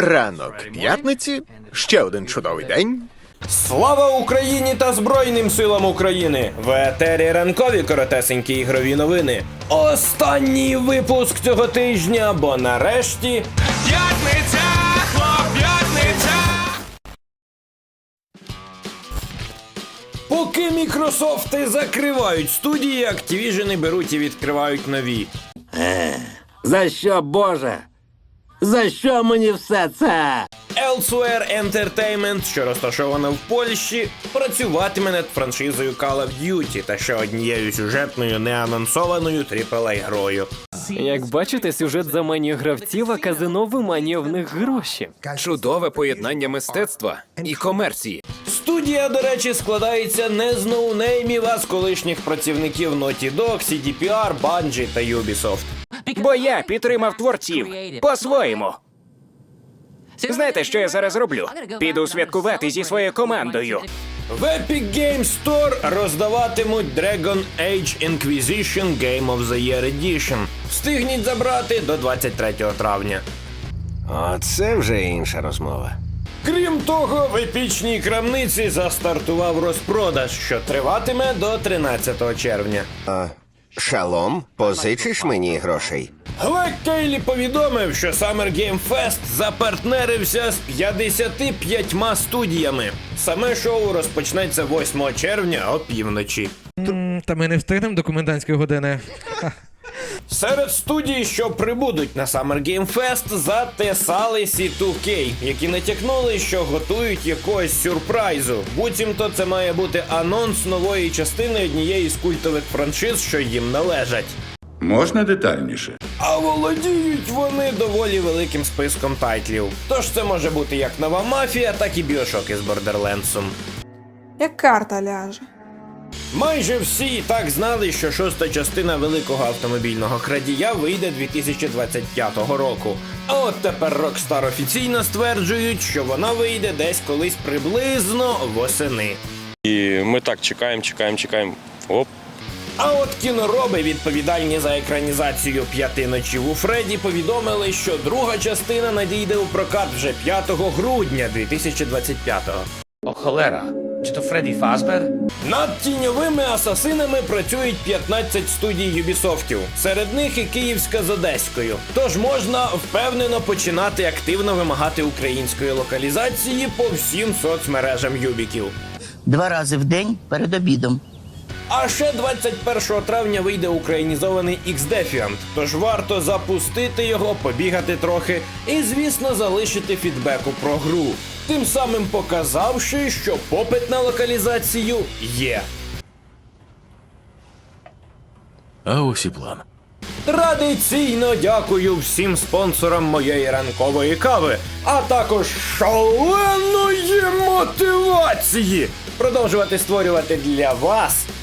Ранок п'ятниці, ще один чудовий день. Слава Україні та Збройним силам України! В етері ранкові коротесенькі ігрові новини. Останній випуск цього тижня, бо нарешті П'ятниця, хлоп'ятниця! Поки Мікрософти закривають студії, Activision беруть і відкривають нові. За що, Боже? За що мені все це? Elsewhere Entertainment, що розташована в Польщі, працюватиме над франшизою Call of Duty та ще однією сюжетною неанонсованою aaa грою. Як бачите, сюжет заманює гравців, а казино виманює в них гроші. Чудове поєднання мистецтва і комерції. Студія, до речі, складається не з ноунеймів, а з колишніх працівників Naughty Dog, CDPR, Bungie та Ubisoft. Бо я підтримав творців по-своєму. Знаєте, що я зараз роблю? Піду святкувати зі своєю командою. В Epic Games Store роздаватимуть Dragon Age Inquisition Game of the Year Edition. Встигніть забрати до 23 травня. Оце вже інша розмова. Крім того, в епічній крамниці застартував розпродаж, що триватиме до 13 червня. Шалом, позичиш мені грошей? Глек Кейлі повідомив, що Summer Game Fest запартнерився з 55 студіями. Саме шоу розпочнеться 8 червня о півночі. Та ми не встигнемо до комендантської години. Серед студій, що прибудуть на Summer Game Fest, затесали C2K, які натякнули, що готують якогось сюрпрайзу. Буцімто це має бути анонс нової частини однієї з культових франшиз, що їм належать. Можна детальніше? А володіють вони доволі великим списком тайтлів. Тож це може бути як нова мафія, так і біошок із Бордерлендсом. Як карта ляже. Майже всі і так знали, що шоста частина великого автомобільного крадія вийде 2025 року. А от тепер Rockstar офіційно стверджують, що вона вийде десь колись приблизно восени. І ми так чекаємо, чекаємо, чекаємо. Оп, А от кінороби, відповідальні за екранізацію п'яти ночів у Фредді, повідомили, що друга частина надійде у прокат вже 5 грудня 2025-го. О, холера, чи то Фредді Фазбер? Над тіньовими асасинами працюють 15 студій Юбісофтів. Серед них і Київська з Одеською. Тож можна впевнено починати активно вимагати української локалізації по всім соцмережам Юбіків. Два рази в день перед обідом. А ще 21 травня вийде українізований X-Defiant, тож варто запустити його, побігати трохи і, звісно, залишити фідбеку про гру. Тим самим показавши, що попит на локалізацію є. А ось і план. Традиційно дякую всім спонсорам моєї ранкової кави, а також шаленої мотивації продовжувати створювати для вас